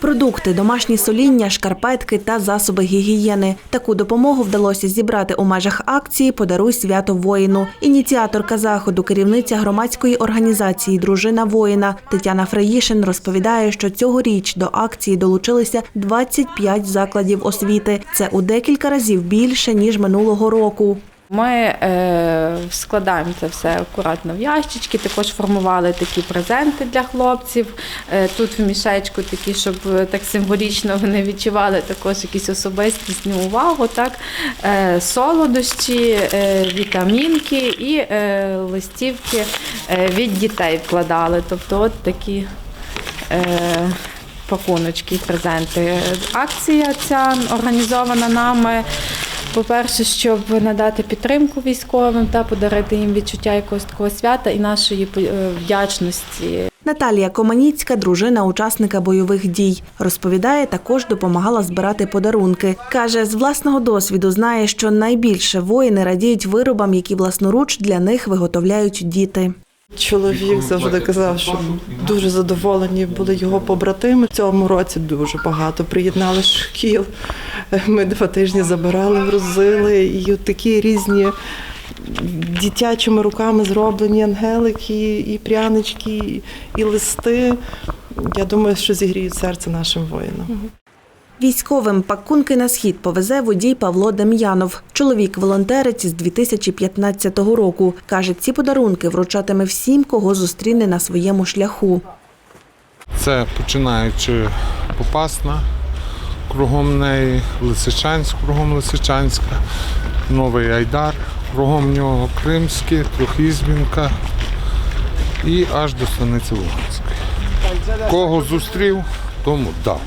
Продукти, домашні соління, шкарпетки та засоби гігієни. Таку допомогу вдалося зібрати у межах акції Подаруй свято воїну. Ініціаторка заходу, керівниця громадської організації Дружина воїна Тетяна Фраїшин розповідає, що цьогоріч до акції долучилися 25 закладів освіти. Це у декілька разів більше ніж минулого року. Ми е, складаємо це все акуратно в ящички, також формували такі презенти для хлопців. Е, тут в мішечку такі, щоб е, так символічно вони відчували також якісь особистісну увагу, так? Е, солодощі, е, вітамінки і е, листівки е, від дітей вкладали. Тобто от такі. Е, Пакуночки, презенти. Акція ця організована нами. По-перше, щоб надати підтримку військовим та подарити їм відчуття якогось такого свята і нашої е, вдячності. Наталія Команіцька, дружина учасника бойових дій, розповідає, також допомагала збирати подарунки. Каже, з власного досвіду знає, що найбільше воїни радіють виробам, які власноруч для них виготовляють діти. Чоловік завжди казав, що дуже задоволені були його побратими. В цьому році дуже багато приєднали шкіл. Ми два тижні забирали, грузили і от такі різні дитячими руками зроблені ангелики, і прянички, і, і листи. Я думаю, що зігріють серце нашим воїнам. Військовим пакунки на схід повезе водій Павло Дем'янов. Чоловік волонтерець з 2015 року. Каже, ці подарунки вручатиме всім, кого зустріне на своєму шляху. Це починаючи Попасна, кругом неї, Лисичанськ, кругом Лисичанська, Новий Айдар, кругом нього Кримське, Трьохізбінка і аж до станиці Луганської. Кого зустрів, тому дав.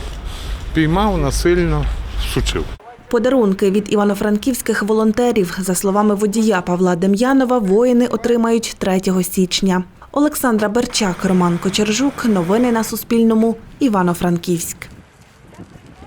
Піймав насильно, сучив. Подарунки від івано-франківських волонтерів, за словами водія Павла Дем'янова, воїни отримають 3 січня. Олександра Берчак, Роман Кочержук. Новини на Суспільному. Івано-Франківськ.